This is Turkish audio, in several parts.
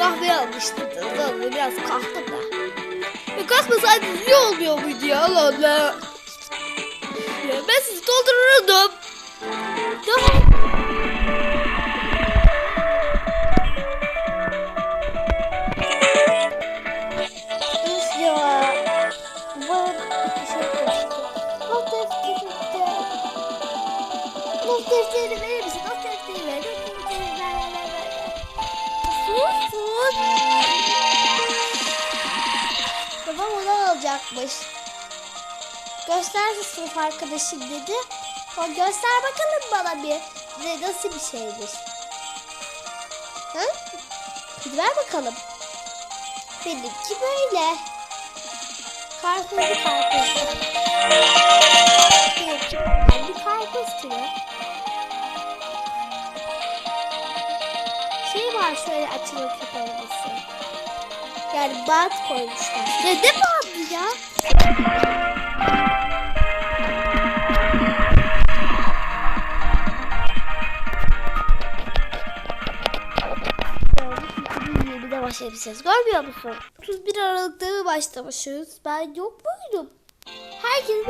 kahve almıştınız. Sonra biraz kalktım da. Ya kasmasaydınız iyi olmuyor muydu ya Allah Allah. Ya ben sizi doldururdum. Tamam. Üf alacakmış. Göster sınıf arkadaşım dedi. O göster bakalım bana bir. Ne nasıl bir şeydir? Ha? Hadi ver bakalım. Benimki böyle. Karpuzlu karpuzlu. Benimki bir karpuz türü. Şey var şöyle açılıp kapanması. Yani bant koymuşlar. Ne de bandı ya? Başlamışız. Görmüyor musun? 31 Aralık'ta mı başlamışız? Ben yok muydum? Herkes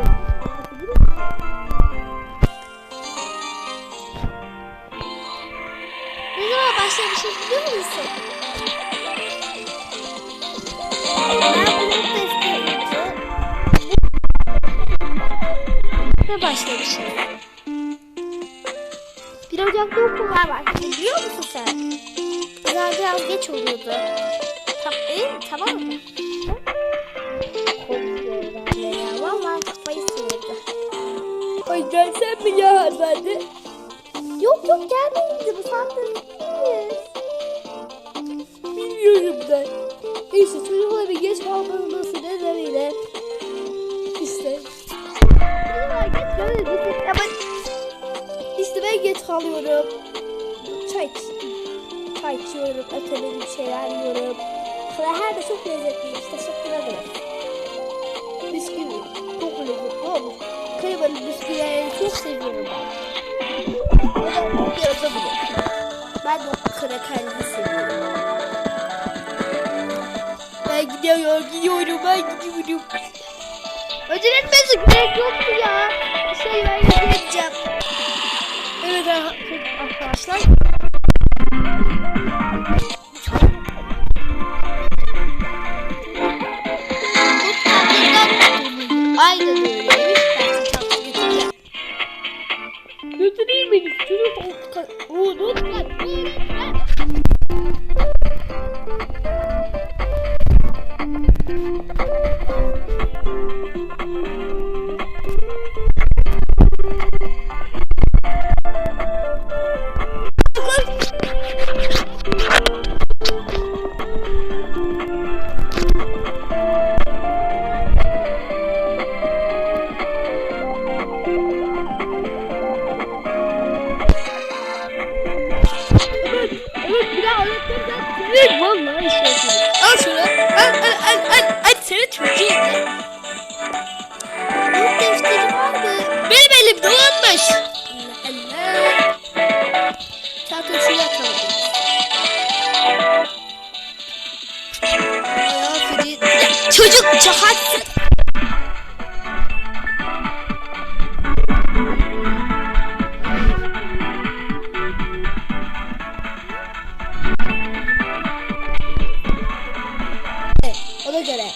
Ne zaman başlamışız biliyor musun? Ben Ne başlamışız? 1 Ocak'ta okullar var. Biliyor musun sen? Biraz biraz geç oluyordu. Tam, mi? Tamam mı? Ay gelsen mi ya hanımefendi? Yok yok gelmeyince bu saatte değiliz. Bilmiyorum ben. Neyse çocuklar bir geç kalması nedeniyle İşte ben geç kalıyorum. Çay. Çay içiyorum, ötelerim şeyler yiyorum. Her de çok lezzetliymiş. Teşekkür ederim. Bisküvi. Çok lezzetli olmuş. Kremalı bisküvileri çok seviyorum ben. O. Ben de krakerli seviyorum. Ben gidiyorum, gidiyorum, ben gidiyorum. Ödül etmesi gerek yoktu ya. Şey ben edeceğim. Evet arkadaşlar. Aynen öyleymiş. Ben size tatlı getireceğim. Götüreyim beni. Çocuk o, Çocuk çakarsın. Ona göre.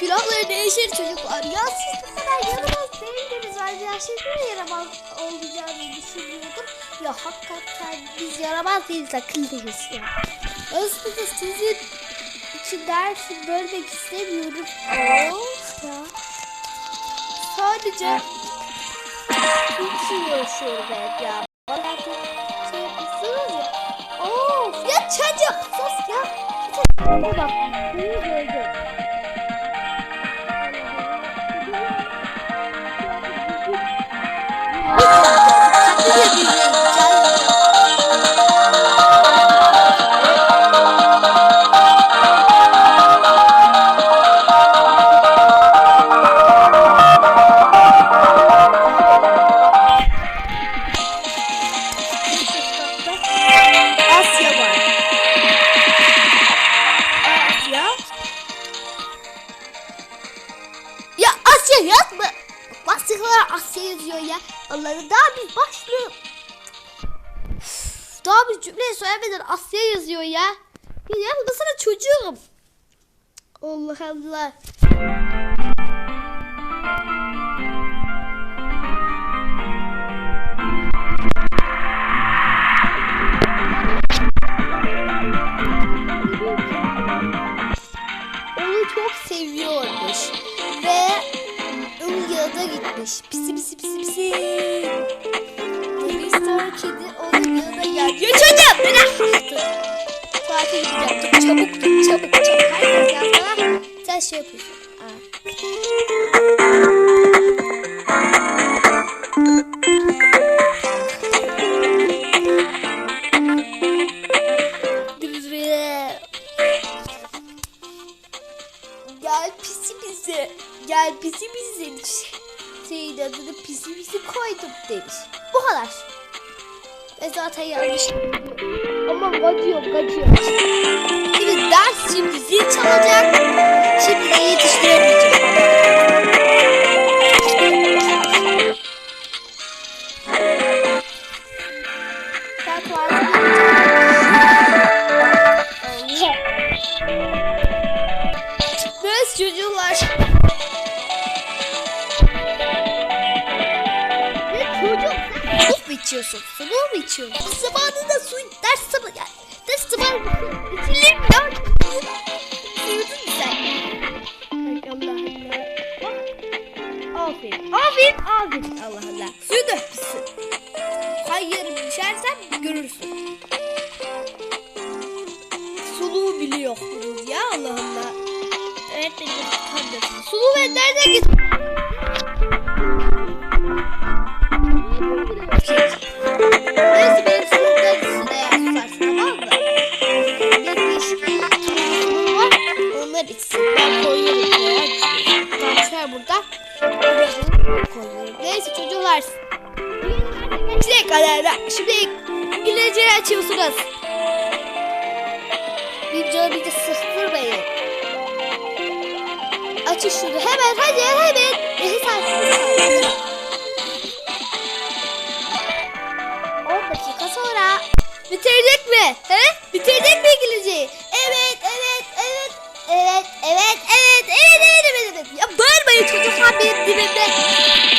Külahları değişir çocuklar. Ya siz Ne kadar yaramaz değildiniz şimdi de yaramaz olacağını düşünüyordum. Ya hakikaten biz yaramaz değiliz akıllıyız ya. Aslında sizin için dersi bölmek istemiyorum. Of ya. Sadece için yaşıyorum ben ya. Bana şey yapıyorsunuz ya. Of ya çocuk sus ya. Çocuk Asya yazıyor ya. Allah'ım daha bir başlığı. Daha bir cümleyi söylemeden Asya yazıyor ya. Ya bu da sana çocuğum. Allah Allah. Yanına gitmiş. Pisi pisi pisi pisi. Deniz kedi onun yanına geldi. Ya çocuğum bırak. Tuvalete gideceğim. Çabuk git çabuk çabuk. Sen bana sen şey yapıyorsun. Aa. Gel pisi pisi. Gel pisi pisi Senin adını pisi pisi koydum demiş. Bu kadar. Ve zaten yanlış. Ama kaçıyor kaçıyor. Şimdi ders şimdi zil çalacak. Şimdi içiyorsun? Su mu içiyorsun? Zamanında su ders zamanı yani ders zamanı içilir mi ya? Uyudun mu sen? Allah Allah. Aferin. Aferin. Aferin. Allah Allah. Suyu dökmüşsün. Hayır düşersen görürsün. Suluğu biliyor ya Allah Allah. Evet beni kandırdın. Suluğu ben nereden git? Onlar içsin. Ben koyuyorum. buraya. Tamam burada. Koyuyorum. Neyse çocuklar. Size kadar da şimdi İngilizce açıyorsunuz. Bir canı bir de sıktırmayın. Açın şunu hemen hadi hemen. Alsın. 10 dakika. Bitirecek mi? He? Bitirecek mi İngilizceyi? Çocuklar benim dibimde.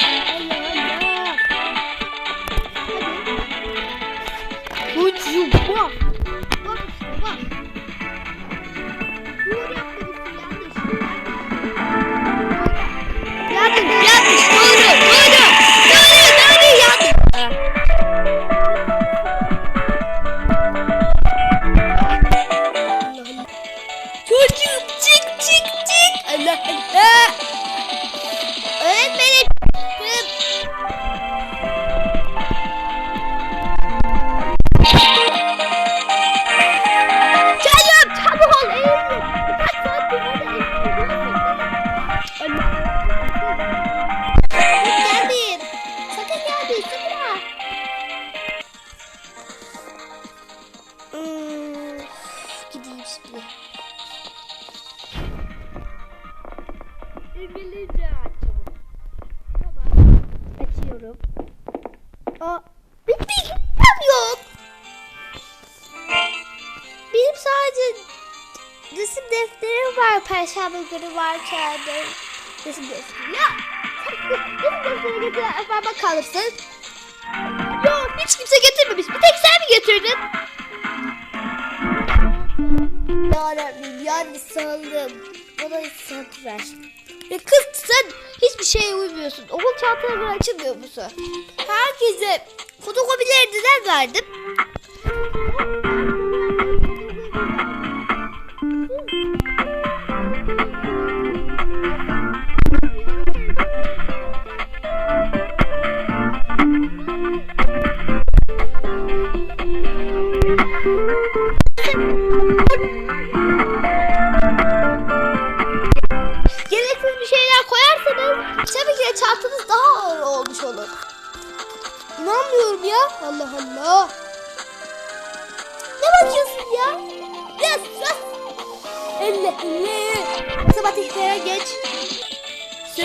Açıyorum. Aa, bir bilgisayarım yok. Benim sadece resim defterim var. Perşembe günü var kağıdı. Resim defteri. Ya! Resim defteri getiren parmak kalırsın. Yok hiç kimse getirmemiş. Bir tek sen mi getirdin? Yarabbim yani sandım. Bana hiç sanat ver. Ya kız sen hiçbir şeye uymuyorsun. Okul çantana göre açılmıyor musun? Herkese fotokopilerden verdim.